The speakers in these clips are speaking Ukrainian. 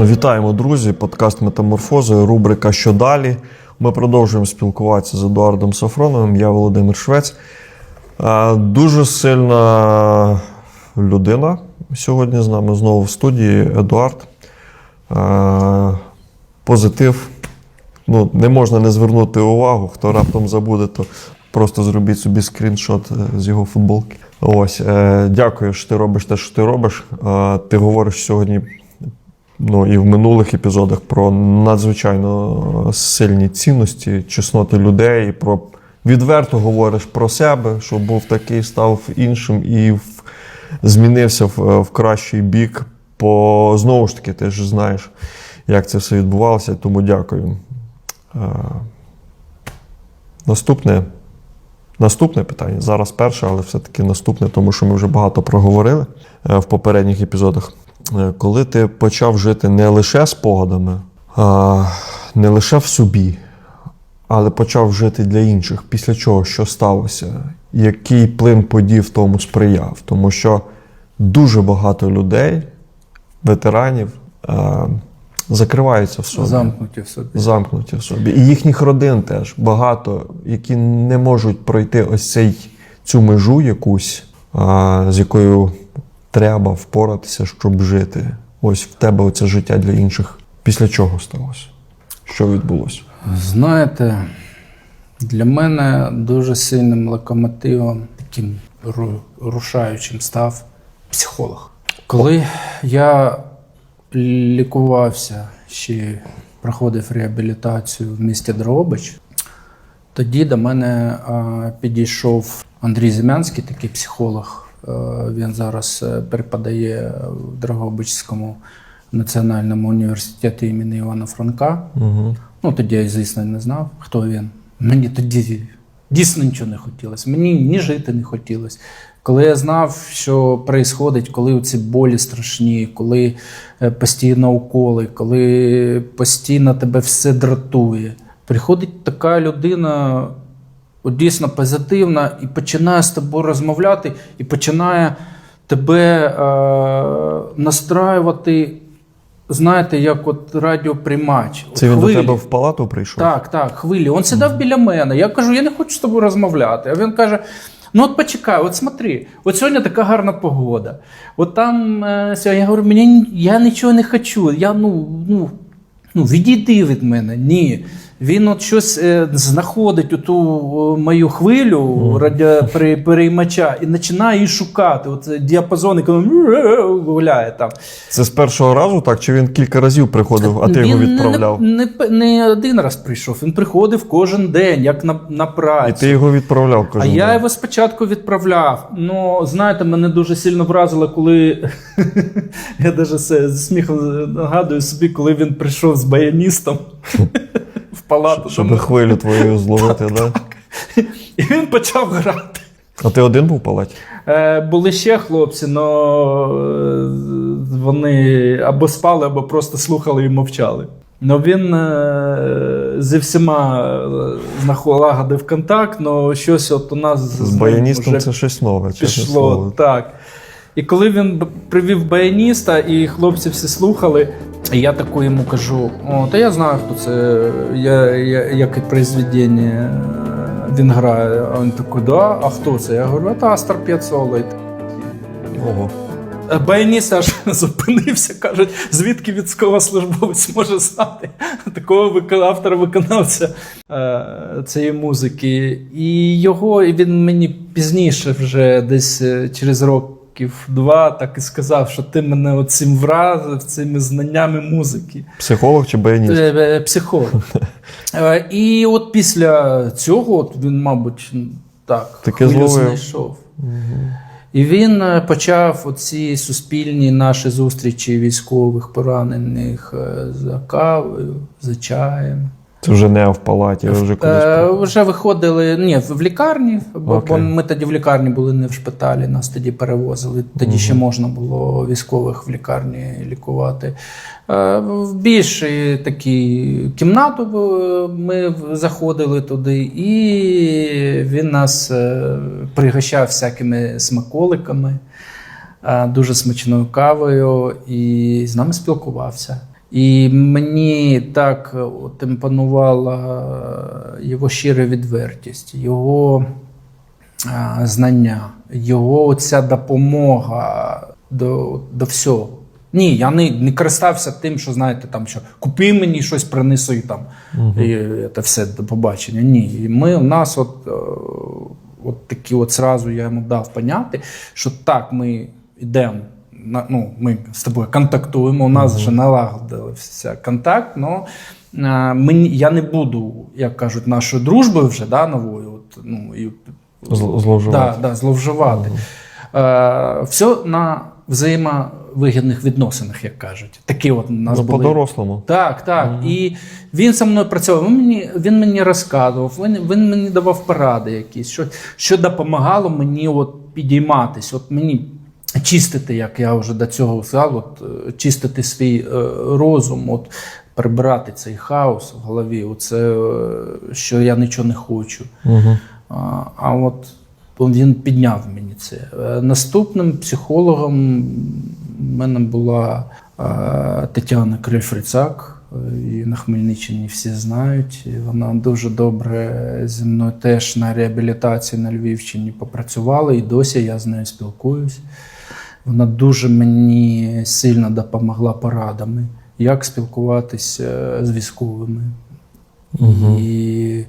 Вітаємо, друзі! Подкаст Метаморфози, рубрика Що далі. Ми продовжуємо спілкуватися з Едуардом Сафроновим. Я Володимир Швець. Дуже сильна людина сьогодні з нами знову в студії Едуард. Позитив. Ну, не можна не звернути увагу. Хто раптом забуде, то просто зробіть собі скріншот е, з його футболки. Ось, е, дякую, що ти робиш те, що ти робиш. Ти говориш сьогодні ну, і в минулих епізодах про надзвичайно сильні цінності, чесноти людей, про відверто говориш про себе, що був такий, став іншим і в, змінився в, в кращий бік. По знову ж таки, ти ж знаєш, як це все відбувалося, тому дякую. Е, наступне. Наступне питання. Зараз перше, але все-таки наступне, тому що ми вже багато проговорили е, в попередніх епізодах. Е, Коли ти почав жити не лише спогадами, а не лише в собі, але почав жити для інших, після чого що сталося, який плин подій в тому сприяв? Тому що дуже багато людей, ветеранів, е, закриваються в собі Замкнуті в собі. замкнуті в собі. І їхніх родин теж багато, які не можуть пройти ось цей, цю межу якусь, а, з якою треба впоратися, щоб жити. Ось в тебе оце життя для інших. Після чого сталося? Що відбулося? Знаєте, для мене дуже сильним локомотивом, таким рушаючим став психолог. Коли я лікувався, ще проходив реабілітацію в місті Дрогобич, тоді до мене підійшов Андрій Зімянський, такий психолог. Е, Він зараз е, преподає в Дрогобичському національному університеті імені Івана Франка. Угу. Ну, тоді я, звісно, не знав, хто він. Мені тоді дійсно нічого не хотілося. Мені ні жити не хотілося. Коли я знав, що відбувається, коли ці болі страшні, коли е, постійно уколи, коли постійно тебе все дратує, приходить така людина, от дійсно позитивна, і починає з тобою розмовляти, і починає тебе е, настраювати, знаєте, як от радіоприймач. Це він Хвилі. до тебе в палату прийшов? Так, так, хвилі. Він сідав біля мене. Я кажу, я не хочу з тобою розмовляти. А він каже: ну от почекай, от смотри, от сьогодні така гарна погода. От там е, сьогодні, я говорю, мені я нічого не хочу. Я ну, ну, ну відійди від мене. Ні. Він от щось е, знаходить у ту мою хвилю радіопереймача і починає її шукати. От е, діапазон, який гуляє там. Це з першого разу так? Чи він кілька разів приходив, а ти його відправляв? Не, не, не один раз прийшов, він приходив кожен день, як на, на І ти його відправляв, кожен А кожен я його спочатку відправляв. Ну, знаєте, мене дуже сильно вразило, коли я навіть з сміхом нагадую собі, коли він прийшов з баяністом палату. Щоб Тому- хвилю твою зловити, да? І він почав грати. А ти один був в палаті? Е, були ще хлопці, але вони або спали, або просто слухали і мовчали. Ну він е, зі всіма е, налагодив контакт, але щось от у нас З ним баяністом вже це щось нове, пішло. слово. Так. І коли він привів баяніста, і хлопці всі слухали, я таку йому кажу: о, та я знаю, хто це, я, я, яке произведення е, він грає. А він такий, да, а хто це? Я говорю, а та Астар П'яцола. Ого. Баяніст аж зупинився, кажуть, звідки військовослужбовець може знати такого автора-виконавця е, цієї музики. І його і він мені пізніше, вже десь е, через років два, так і сказав, що ти мене оцим вразив цими знаннями музики. Психолог чи баяніст? Е, е, Психолог. Е, І от після цього от він, мабуть, так, Таке хвилю зловив. знайшов. І він почав оці суспільні наші зустрічі військових поранених за кавою, за чаєм. Це вже не в палаті, вже кудись. Е, вже виходили ні, в лікарні, бо, Окей. ми тоді в лікарні були не в шпиталі, нас тоді перевозили. Тоді ще можна було військових в лікарні лікувати. Е, В більші такі кімнату е, ми в- заходили туди, і він нас е, пригощав всякими смаколиками, е, дуже смачною кавою, і з нами спілкувався. І мені так е, його щира відвертість, його знання, його ця допомога до, до всього. Ні, я не, не користався тим, що знаєте, там що купи мені щось, принеси там. І це все до побачення. Ні. І ми у нас от, е, от такі от зразу я йому дав поняти, що так, ми йдемо. На, ну, ми з тобою контактуємо, у нас вже налагодився контакт, але мені, я не буду, як кажуть, нашою дружбою вже да, новою. От, ну, і Зл- Зловживати. Да, да, зловживати. Е, все на взаємовигідних відносинах, як кажуть. Такі от у нас Ну, були. по-дорослому. Так, так. І він зі мною працював. Він мені, він мені розказував, він, він мені давав поради якісь, що, що допомагало мені от підійматись. От мені чистити, як я вже до цього сказав, от, е, чистити свій е, розум, от, прибирати цей хаос в голові. Оце, е, що я нічого не хочу. Угу. А, а от він підняв мені це. Наступним психологом в мене була е, Тетяна Крильфрицак. Її на Хмельниччині всі знають. І Вона дуже добре зі мною теж на реабілітації на Львівщині попрацювала, і досі я з нею спілкуюсь. Вона дуже мені сильно допомогла порадами, як спілкуватися з військовими. І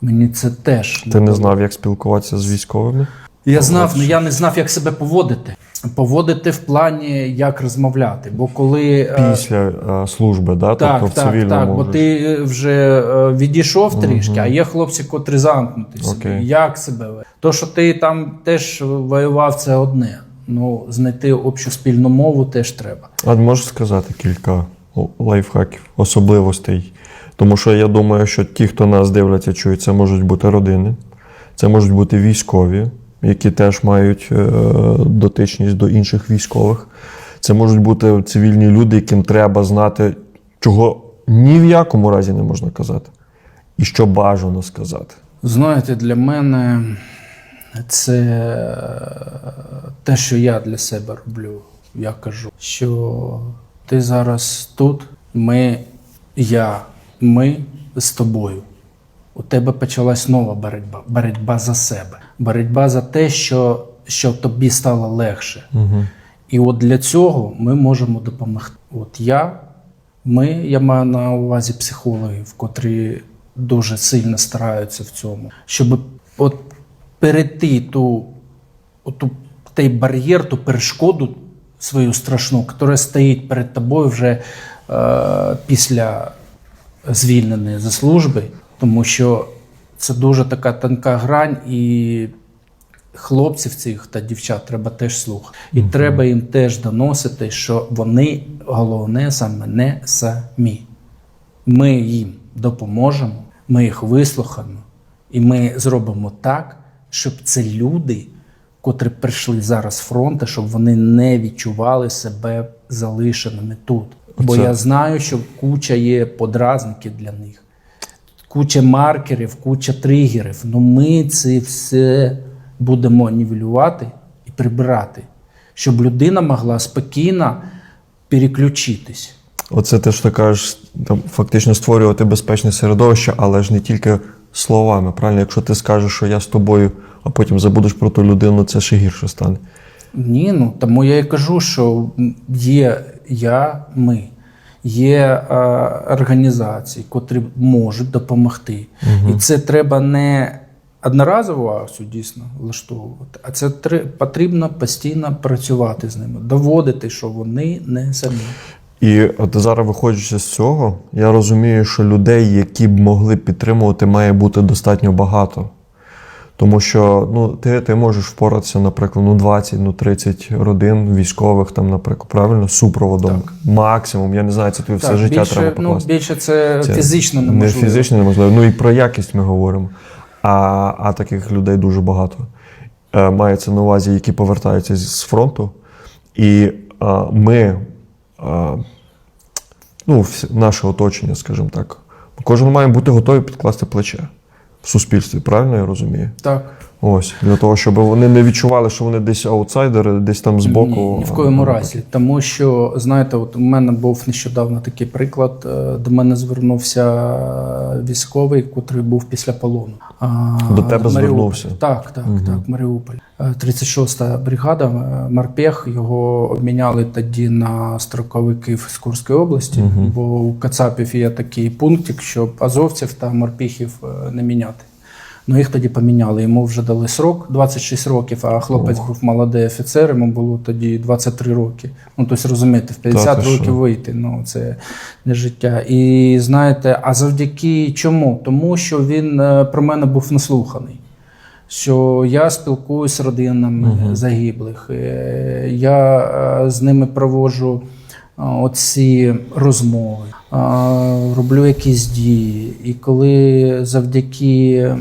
мені це теж Ти не знав, як спілкуватися з військовими? я знав, але я не знав, як себе поводити. Поводити в плані, як розмовляти. Бо коли е, Після е, служби, да? так, тобто в так, цивільному. так, бо ти е, вже е, відійшов трішки, а є хлопці, котрі замкнуті собі. Як себе? То, що ти там теж воював, це одне. Ну, знайти общу спільну мову теж треба. А можеш сказати кілька лайфхаків, особливостей? Тому що я думаю, що ті, хто нас дивляться, чують, це можуть бути родини, це можуть бути військові, які теж мають е, дотичність до інших військових. Це можуть бути цивільні люди, яким треба знати, чого ні в якому разі не можна казати, і що бажано сказати. Знаєте, для мене це те, що я для себе роблю. Я кажу, що ти зараз тут, ми, я, ми з тобою. У тебе почалась нова боротьба, боротьба за себе, боротьба за те, що, що тобі стало легше. Угу. І от для цього ми можемо допомогти. От я, ми, я маю на увазі психологів, котрі дуже сильно стараються в цьому, щоб от перейти ту, оту, той бар'єр, ту перешкоду свою страшну, яка стоїть перед тобою вже е, після звільнення зі служби, тому що це дуже така тонка грань, і хлопців цих та дівчат треба теж слухати. І треба їм теж доносити, що вони головне саме не самі. Ми їм допоможемо, ми їх вислухаємо, і ми зробимо так, щоб це люди, котрі прийшли зараз з фронту, щоб вони не відчували себе залишеними тут. Бо я знаю, що куча є подразників для них, куча маркерів, куча тригерів. Ну ми це все будемо нівелювати і прибирати, щоб людина могла спокійно переключитись. Оце те, що ти кажеш, там, фактично створювати безпечне середовище, але ж не тільки словами. Правильно, якщо ти скажеш, що я з тобою, а потім забудеш про ту людину, це ще гірше стане. Ні, ну тому я і кажу, що є я, ми, є е, організації, котрі можуть допомогти. І це треба не одноразову акцію дійсно влаштовувати, а це тре- потрібно постійно працювати з ними, доводити, що вони не самі. І от зараз, виходячи з цього, я розумію, що людей, які б могли підтримувати, має бути достатньо багато. Тому що ну, ти, ти можеш впоратися, наприклад, ну 20, ну 30 родин військових, там, наприклад, правильно, супроводом. Максимум, я не знаю, це тобі все життя більше, треба ну, більше це, Це фізично Не неможливо. фізично неможливо. Ну і про якість ми говоримо. А, а таких людей дуже багато. Е, мається на увазі, які повертаються з фронту. І е, ми, ну, наше оточення, скажімо так, кожен має бути готовий підкласти плече в суспільстві, правильно я розумію? Так. Ось для того, щоб вони не відчували, що вони десь аутсайдери, десь там збоку. Ні, ні в коєму разі. Тому що, знаєте, от у мене був нещодавно такий приклад. Е, До мене звернувся військовий, котрий був після полону. А, До тебе Маріуполь. звернувся? Так, так, так, Маріуполь. Е, 36-та бригада е, Марпех. Його обміняли тоді на строковиків з Курської області, бо у Кацапів є такий пунктик, щоб азовців та морпіхів е, не міняти. Ну, їх тоді поміняли. Йому вже дали срок 26 років, а хлопець був молодий офіцер, йому було тоді 23 роки. Ну, тобто, розумієте, в 50 Та років що? вийти. Ну, це не життя. І знаєте, а завдяки чому? Тому що він е, про мене був наслуханий. Що я спілкуюся з родинами загиблих, е, я е, з ними проводжу оці розмови, роблю якісь дії. І коли завдяки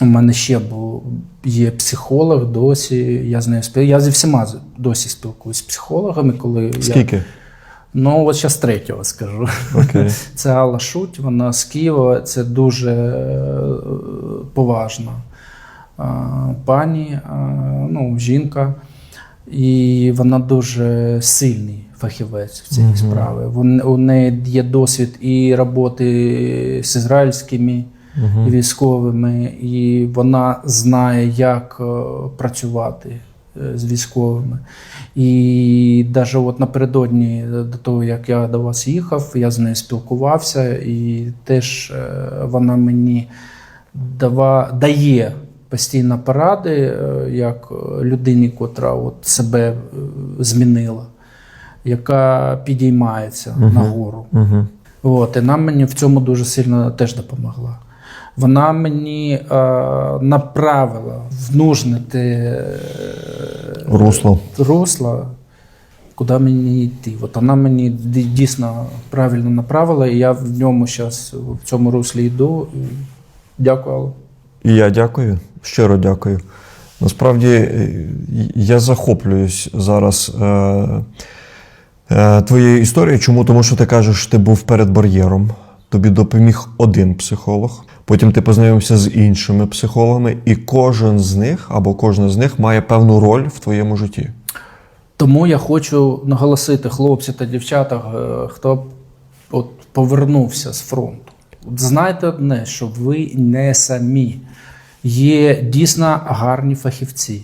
у мене ще був є психолог, досі я з нею спіл... Я зі всіма досі спілкуюся з психологами, коли я Скільки? ну от зараз третього скажу. Окей. Це Алла Шуть, вона з Києва, це дуже е, поважна пані, ну, жінка, і вона дуже сильний фахівець в цій справі. Вон- У неї є досвід і роботи з ізраїльськими військовими, і вона знає, як е, працювати е, з військовими. І навіть от напередодні до того, як я до вас їхав, я з нею спілкувався, і теж е, вона мені дава, дає постійно поради, як людині, котра от себе змінила, яка підіймається нагору. Угу. От, і нам мені в цьому дуже сильно теж допомогла. Вона мені е, направила в нужне те Русло. русло, куди мені йти. От вона мені дійсно правильно направила, і я в ньому зараз в цьому руслі йду. Дякую. Алла. І я дякую, щиро дякую. Насправді е, я захоплююсь зараз е, е, твоєю історією. Чому? Тому що ти кажеш, ти був перед бар'єром, тобі допоміг один психолог. Потім ти познайомився з іншими психологами, і кожен з них або кожна з них має певну роль в твоєму житті. Тому я хочу наголосити, хлопці та дівчата, е, хто от повернувся з фронту. От Знайте одне, що ви не самі. Є дійсно гарні фахівці,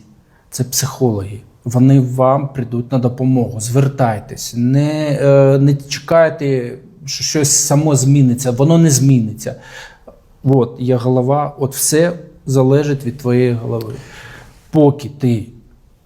це психологи. Вони вам прийдуть на допомогу. Звертайтесь, не, е, не чекайте, що щось само зміниться, воно не зміниться. От є голова, от все залежить від твоєї голови. Поки ти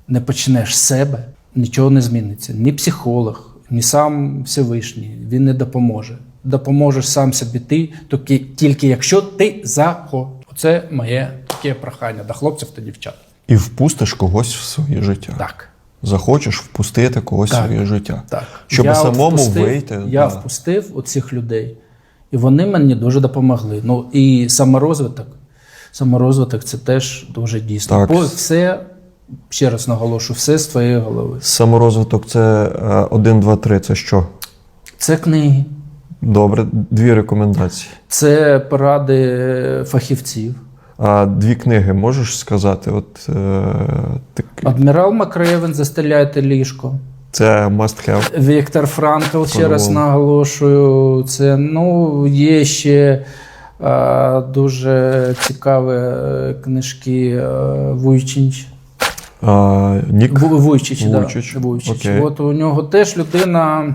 не почнеш з себе, нічого не зміниться. Ні психолог, ні сам Всевишній, він не допоможе. Допоможеш сам собі ти, тільки, тільки якщо ти захочеш. Оце моє таке прохання до хлопців та дівчат. І впустиш когось в своє життя. Так. Захочеш впустити когось Так. в своє життя. Так. Щоб Я самому впустив- вийти. Я да. впустив оцих людей, і вони мені дуже допомогли. Ну і саморозвиток. Саморозвиток це теж дуже дійсно. Так. Бо все, ще раз наголошую, все з твоєї голови. Саморозвиток це 1, 2, 3. Це що? Це книги, Добре, дві рекомендації. це поради фахівців. А дві книги можеш сказати? От е, так, Адмірал Макревен «Застеляйте ліжко. це must have. Віктор Франкл, ще раз наголошую. Це ну, є ще е, дуже цікаві е, книжки е, Вуйчинч. А, Нік. Вуйчич, Вуйчич, Да, Вуйчич. От у нього теж людина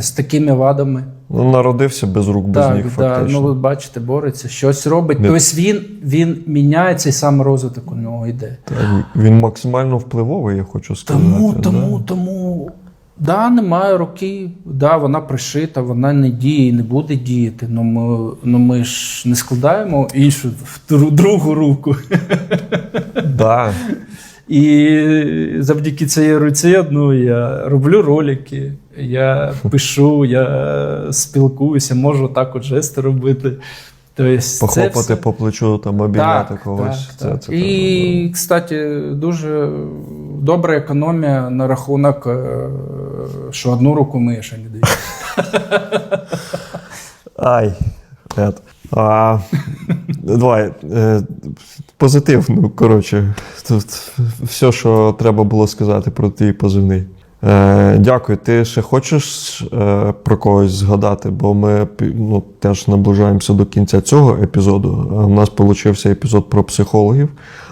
з такими вадами. Ну, народився без рук, без так, ніг, да, фактично. ну ви бачите, бореться, щось робить. Не- Тобто він, він міняється і сам розвиток у нього йде. Так, він максимально впливовий, я хочу сказати. Тому, да. тому, тому. Да, немає руки, да, вона пришита, вона не діє і не буде діяти. Ну ми, ну ми ж не складаємо іншу дру- другу руку. Да. І завдяки цій руці ну, я роблю ролики, я пишу, я спілкуюся, можу так от жести робити. Тобто, це Похлопати все- по плечу, там, обійняти когось. Так, це, так. це І, кстати, дуже добра економія на рахунок, е, що одну руку миєш, а не дві. Ай. А, давай. Е, позитив. Ну, коротше, тут все, що треба було сказати про твій позивний. Е, дякую. Ти ще хочеш е, про когось згадати? Бо ми ну, теж наближаємося до кінця цього епізоду. Е, У нас получився епізод про психологів,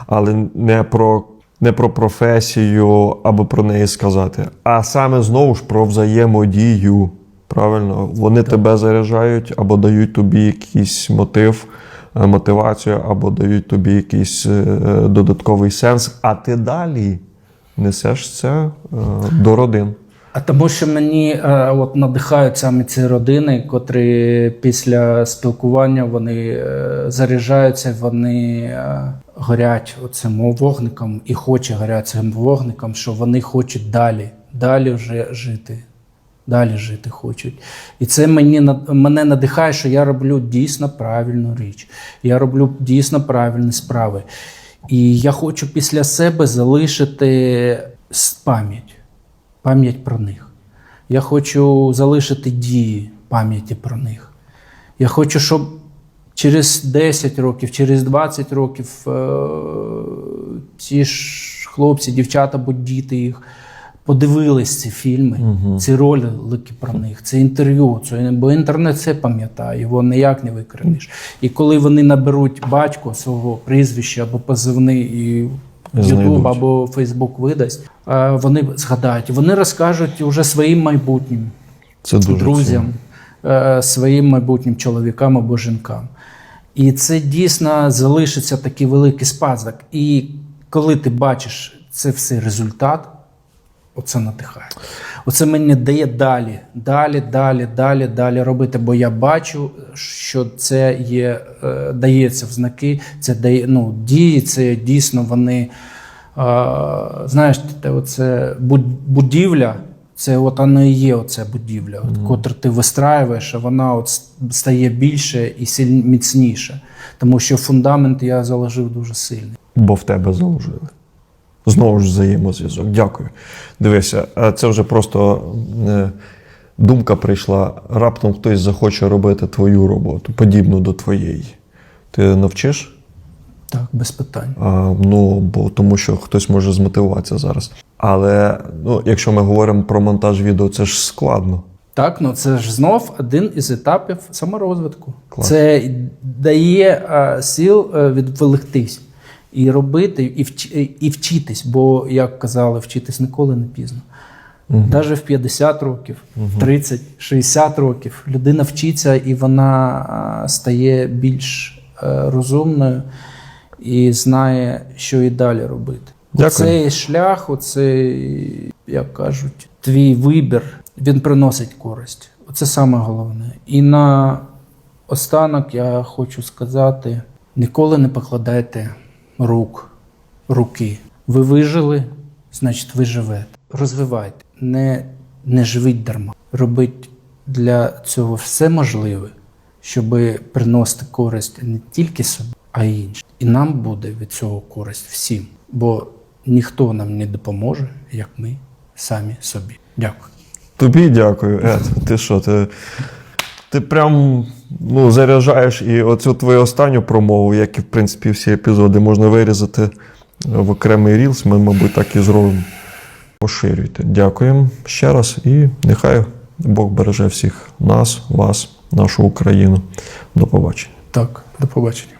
але не про, не про професію, аби про неї сказати, а саме знову ж про взаємодію. Правильно, вони тебе заряджають або дають тобі якийсь мотив, е, мотивацію, або дають тобі якийсь е, додатковий сенс, а ти далі несеш це е, до родин. А тому, що мені е, от надихають саме ці родини, котрі після спілкування вони е, заряджаються, вони горять цим вогником і хоче горять цим вогником, що вони хочуть далі, далі вже жити. Далі жити хочуть. І це мені мене надихає, що я роблю дійсно правильну річ. Я роблю дійсно правильні справи. І я хочу після себе залишити пам'ять пам'ять про них. Я хочу залишити дії пам'яті про них. Я хочу, щоб через 10 років, через 20 років е- ці ж хлопці, дівчата, будь діти їх подивились ці фільми, ці ролики про них, це інтерв'ю. Це, бо інтернет все пам'ятає, його ніяк не викринеш. І коли вони наберуть батько свого прізвища або позивний і Ютуб або Фейсбук видасть, вони згадають, вони розкажуть уже своїм майбутнім Це дуже друзям, е, своїм майбутнім чоловікам або жінкам. І це дійсно залишиться такий великий спадок. І коли ти бачиш це все результат, оце надихає. Оце мені дає далі, далі, далі, далі, далі робити. Бо я бачу, що це є, е, дається в знаки, це дає, ну, дії, це дійсно вони. Е, знаєш, те, оце будівля, це от воно і є оця будівля, от, котру ти вистраюєш, а вона от стає більше і силь, міцніше. Тому що фундамент я заложив дуже сильний. бо в тебе заложили. Знову ж взаємозв'язок. Дякую. Дивися, це вже просто е, думка прийшла. Раптом хтось захоче робити твою роботу, подібну до твоєї. Ти навчиш? Так, без питань. А, ну, бо тому що хтось може змотивуватися зараз. Але ну, якщо ми говоримо про монтаж відео, це ж складно. Так, ну це ж знов один із етапів саморозвитку. Клас. Це дає е, сил е, відволіктись і робити, і, вч, і вчитись, бо, як казали, вчитись ніколи не пізно. Навіть в 50 років, в 30, 60 років людина вчиться і вона стає більш е, розумною і знає, що і далі робити. Дякую. Цей шлях, оцей, як кажуть, твій вибір, він приносить користь. Оце саме головне. І на останок я хочу сказати: ніколи не покладайте рук, руки. Ви вижили, значить, ви живете. Розвивайте, не, не живіть дарма. Робіть для цього все можливе, щоб приносити користь не тільки собі, а й іншим. І нам буде від цього користь всім. Бо ніхто нам не допоможе, як ми самі собі. Дякую. Тобі дякую, Ед. Ти що? Ти, ти прям ну, заряджаєш і оцю твою останню промову, як і в принципі всі епізоди, можна вирізати в окремий рілс. Ми, мабуть, так і зробимо. Поширюйте. Дякуємо ще раз і нехай Бог береже всіх нас, вас, нашу Україну. До побачення. Так, до побачення.